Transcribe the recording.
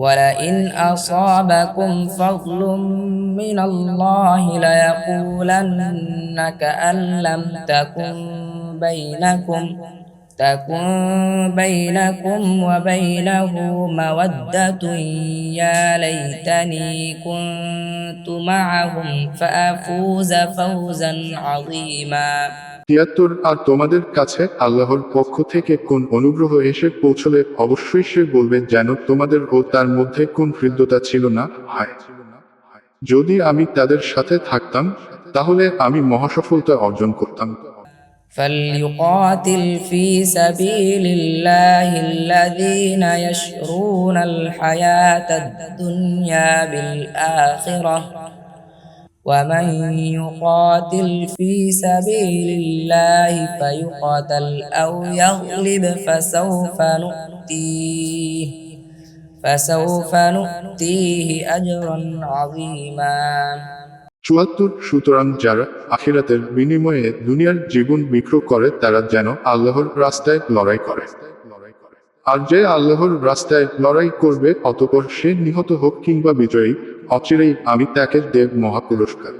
ولئن أصابكم فضل من الله ليقولن كأن لم تكن بينكم تكن بينكم وبينه مودة يا ليتني كنت معهم فأفوز فوزا عظيما. তিয়াত্তর আর তোমাদের কাছে আল্লাহর পক্ষ থেকে কোন অনুগ্রহ এসে পৌঁছলে অবশ্যই সে বলবে যেন তোমাদের ও তার মধ্যে কোন হৃদ্যতা ছিল না হায় যদি আমি তাদের সাথে থাকতাম তাহলে আমি মহাসফলতা অর্জন করতাম فليقاتل في سبيل الله الذين يشرون الحياة الدنيا بالآخرة ومن يقاتل في سبيل الله فيقتل أو يغلب فسوف نؤتيه فسوف نؤتيه أجرا عظيما চুয়াত্তর সুতরাং যারা আখিরাতের বিনিময়ে দুনিয়ার জীবন বিক্রয় করে তারা যেন আল্লাহর রাস্তায় লড়াই করে আর যে আল্লাহর রাস্তায় লড়াই করবে, অতপর সে নিহত হোক কিংবা বিজয়ী, অচিরেই আমি তাকে দেব মহাপুরস্কার।